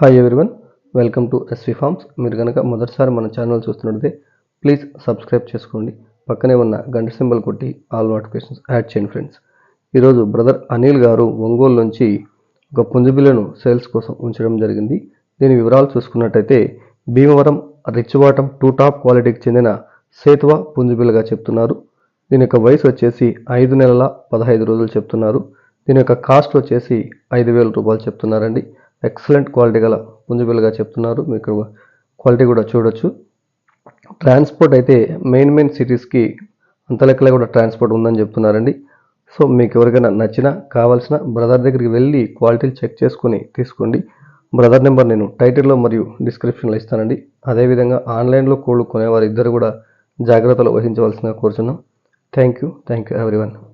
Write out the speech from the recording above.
Hi everyone welcome to SV farms మీరు కనుక మొదటిసారి మన ఛానల్ చూస్తున్నట్లయితే ప్లీజ్ సబ్స్క్రైబ్ చేసుకోండి. పక్కనే ఉన్న గంట సింబల్ కొట్టి ఆల్ నోటిఫికేషన్స్ యాడ్ చేయండి ఫ్రెండ్స్ ఈరోజు బ్రదర్ అనిల్ గారు ఒంగోలు నుంచి ఒక పుంజుబిల్లను సేల్స్ కోసం ఉంచడం జరిగింది. దీని వివరాలు చూసుకున్నట్టయితే భీమవరం రిచ్వాటం టూ టాప్ క్వాలిటీకి చెందిన సేతువ పుంజుబిల్లగా చెప్తున్నారు. దీని యొక్క వయసు వచ్చేసి ఐదు నెలల పదహైదు రోజులు చెప్తున్నారు. దీని యొక్క కాస్ట్ వచ్చేసి ఐదు వేల రూపాయలు చెప్తున్నారండి. ఎక్సలెంట్ క్వాలిటీ గల పుంజుబిల్లగా చెప్తున్నారు. మీకు క్వాలిటీ కూడా చూడొచ్చు. ట్రాన్స్పోర్ట్ అయితే మెయిన్ మెయిన్ సిటీస్కి అంత లెక్కలే కూడా ట్రాన్స్పోర్ట్ ఉందని చెప్తున్నారండి. సో మీకు ఎవరికైనా నచ్చినా కావాల్సిన బ్రదర్ దగ్గరికి వెళ్ళి క్వాలిటీలు చెక్ చేసుకొని తీసుకోండి. బ్రదర్ నెంబర్ నేను టైటిల్లో మరియు డిస్క్రిప్షన్లో ఇస్తానండి. అదేవిధంగా ఆన్లైన్లో కోళ్ళు కొనేవారు ఇద్దరు కూడా జాగ్రత్తలు వహించవలసిందిగా కోరుచున్నాం. Thank you. Thank you everyone.